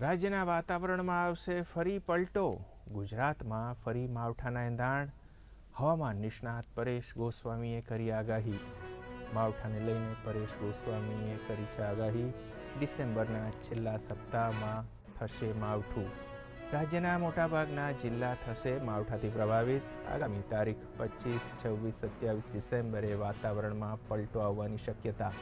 રાજ્યના વાતાવરણમાં આવશે ફરી પલટો. ગુજરાતમાં ફરી માવઠાના એંધાણ. હવામાન નિષ્ણાત પરેશ ગોસ્વામીએ કરી આગાહી. માવઠાને લઈને પરેશ ગોસ્વામીએ કરી છે આગાહી. ડિસેમ્બરના છેલ્લા સપ્તાહમાં થશે માવઠું. રાજ્યના મોટાભાગના જિલ્લા થશે માવઠાથી પ્રભાવિત. આગામી તારીખ પચીસ, છવ્વીસ, સત્યાવીસ ડિસેમ્બરે વાતાવરણમાં પલટો આવવાની શક્યતા.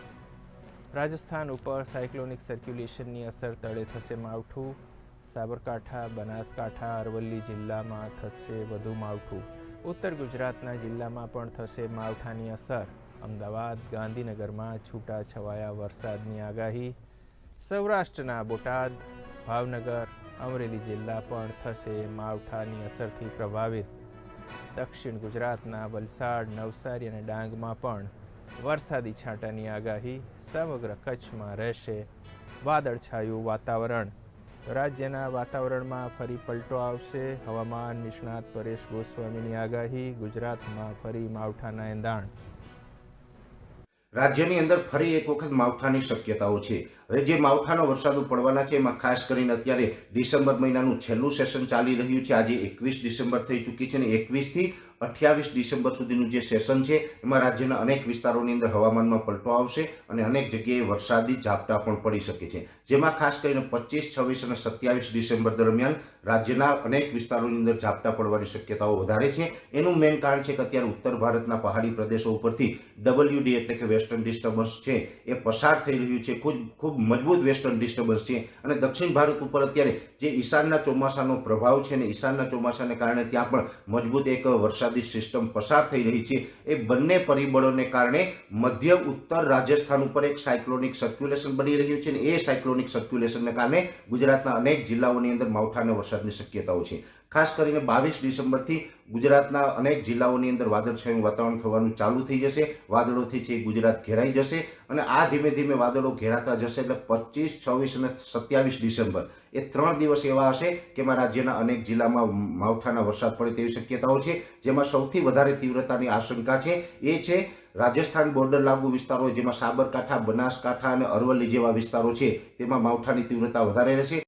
રાજસ્થાન ઉપર સાયક્લોનિક સર્ક્યુલેશનની અસર તળે થશે માવઠું. સાબરકાંઠા, બનાસકાંઠા, અરવલ્લી જિલ્લામાં થશે વધુ માવઠું. ઉત્તર ગુજરાતના જિલ્લામાં પણ થશે માવઠાની અસર. અમદાવાદ, ગાંધીનગરમાં છૂટા છવાયા વરસાદની આગાહી. સૌરાષ્ટ્રના બોટાદ, ભાવનગર, અમરેલી જિલ્લા પણ થશે માવઠાની અસરથી પ્રભાવિત. દક્ષિણ ગુજરાતના વલસાડ, નવસારી અને ડાંગમાં પણ વરસાદી છાંટાની આગાહી, સમગ્ર કચ્છમાં રહેશે વાદળછાયું વાતાવરણ. રાજ્યના વાતાવરણમાં ફરી પલટો આવશે. હવામાન નિષ્ણાત પરેશ ગોસ્વામીની આગાહી, ગુજરાતમાં ફરી માવઠાના એંધાણ. રાજ્યની અંદર ફરી એક વખત માવઠાની શક્યતાઓ છે. હવે જે માવઠાનો વરસાદ પડવાના છે, એમાં ખાસ કરીને અત્યારે ડિસેમ્બર મહિનાનું છેલ્લું સેશન ચાલી રહ્યું છે. આજે એકવીસ ડિસેમ્બર થઈ ચૂકી છે અને એકવીસથી અઠ્યાવીસ ડિસેમ્બર સુધીનું જે સેશન છે, એમાં રાજ્યના અનેક વિસ્તારોની અંદર હવામાનમાં પલટો આવશે અને અનેક જગ્યાએ વરસાદી ઝાપટા પણ પડી શકે છે. જેમાં ખાસ કરીને પચીસ, છવ્વીસ અને સત્યાવીસ ડિસેમ્બર દરમિયાન રાજ્યના અનેક વિસ્તારોની અંદર ઝાપટા પડવાની શક્યતાઓ વધારે છે. એનું મેઇન કારણ છે કે અત્યારે ઉત્તર ભારતના પહાડી પ્રદેશો ઉપરથી ડબલ્યુડી એટલે કે વેસ્ટર્ન ડિસ્ટર્બન્સ છે, એ પસાર થઈ રહ્યું છે. ખૂબ ખૂબ મજબૂત વેસ્ટર્ન ડિસ્ટર્બન્સ છે અને દક્ષિણ ભારત ઉપર અત્યારે જે ઈશાનના ચોમાસાનો પ્રભાવ છે અને ઈશાનના ચોમાસાને કારણે ત્યાં પણ મજબૂત એક વરસાદી સિસ્ટમ પસાર થઈ રહી છે. એ બંને પરિબળોને કારણે મધ્ય ઉત્તર રાજસ્થાન ઉપર એક સાયક્લોનિક સર્ક્યુલેશન બની રહ્યું છે અને એ સાયક્લોનિક સર્ક્યુલેશનને કારણે ગુજરાતના અનેક જિલ્લાઓની અંદર માવઠાના વરસાદની શક્યતાઓ છે. ખાસ કરીને બાવીસ ડિસેમ્બરથી ગુજરાતના અનેક જિલ્લાઓની અંદર વાદળછાયું વાતાવરણ થવાનું ચાલુ થઈ જશે. વાદળોથી છે ગુજરાત ઘેરાઈ જશે અને આ ધીમે ધીમે વાદળો ઘેરાતા જશે એટલે પચીસ, છવ્વીસ અને સત્યાવીસ ડિસેમ્બર એ ત્રણ દિવસ એવા હશે કે એમાં રાજ્યના અનેક જિલ્લામાં માવઠાના વરસાદ પડે તેવી શક્યતાઓ છે. જેમાં સૌથી વધારે તીવ્રતાની આશંકા છે એ છે રાજસ્થાન બોર્ડર લાગુ વિસ્તારો જેમાં સાબરકાંઠા, બનાસકાંઠા અને અરવલ્લી જેવા વિસ્તારો છે તેમાં માવઠાની તીવ્રતા વધારે રહેશે.